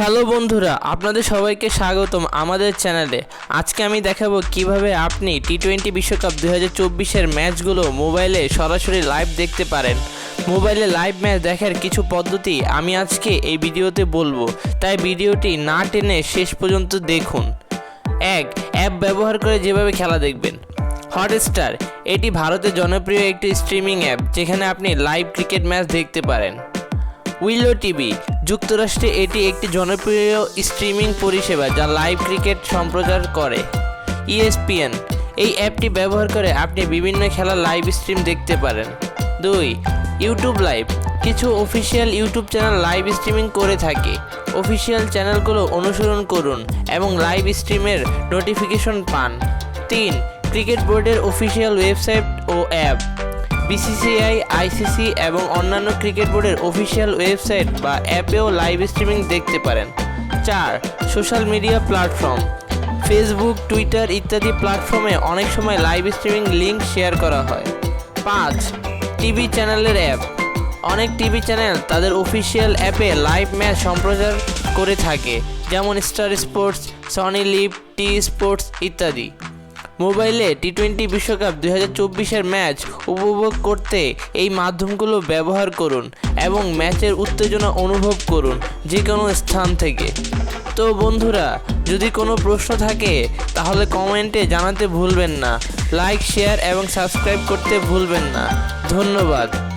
Hello বন্ধুরা, আপনাদের সবাইকে স্বাগতম আমাদের চ্যানেলে। আজকে আমি দেখাবো কীভাবে আপনি টি টোয়েন্টি বিশ্বকাপ দু হাজার চব্বিশের ম্যাচগুলো মোবাইলে সরাসরি লাইভ দেখতে পারেন। মোবাইলে লাইভ ম্যাচ দেখার কিছু পদ্ধতি আমি আজকে এই ভিডিওতে বলব। তাই ভিডিওটি না টেনে শেষ পর্যন্ত দেখুন। এক, অ্যাপ ব্যবহার করে যেভাবে খেলা দেখবেন। হটস্টার এটি ভারতের জনপ্রিয় একটি স্ট্রিমিং অ্যাপ যেখানে আপনি লাইভ ক্রিকেট ম্যাচ দেখতে পারেন। উইলো টিভি, যুক্তরাষ্ট্রে এটি একটি জনপ্রিয় স্ট্রিমিং পরিষেবা যা লাইভ ক্রিকেট সম্প্রচার করে। ইএসপিএন, এই অ্যাপটি ব্যবহার করে আপনি বিভিন্ন খেলার লাইভ স্ট্রিম দেখতে পারেন। দুই, ইউটিউব লাইভ, কিছু official YouTube channel live streaming করে থাকে। অফিসিয়াল চ্যানেলগুলো অনুসরণ করুন এবং লাইভ স্ট্রিমের নোটিফিকেশন পান। তিন, ক্রিকেট বোর্ডের অফিসিয়াল ওয়েবসাইট ও অ্যাপ। বিসিসিআই, আইসিসি এবং অন্যান্য ক্রিকেট বোর্ডের অফিসিয়াল ওয়েবসাইট বা অ্যাপেও লাইভ স্ট্রিমিং দেখতে পারেন। চার, social media platform. Facebook, Twitter ইত্যাদি প্ল্যাটফর্মে অনেক সময় লাইভ স্ট্রিমিং লিঙ্ক শেয়ার করা হয়। পাঁচ, টিভি চ্যানেলের অ্যাপ। অনেক টিভি চ্যানেল তাদের অফিসিয়াল অ্যাপে লাইভ ম্যাচ সম্প্রচার করে থাকে, যেমন Star Sports, Sony Liv T Sports ইত্যাদি। মোবাইলে টি টোয়েন্টি বিশ্বকাপ দুই হাজার চব্বিশের ম্যাচ উপভোগ করতে এই মাধ্যমগুলো ব্যবহার করুন এবং ম্যাচের উত্তেজনা অনুভব করুন যে কোনো স্থান থেকে। তো বন্ধুরা, যদি কোনো প্রশ্ন থাকে, তাহলে কমেন্টে জানাতে ভুলবেন না। লাইক, শেয়ার এবং সাবস্ক্রাইব করতে ভুলবেন না। ধন্যবাদ।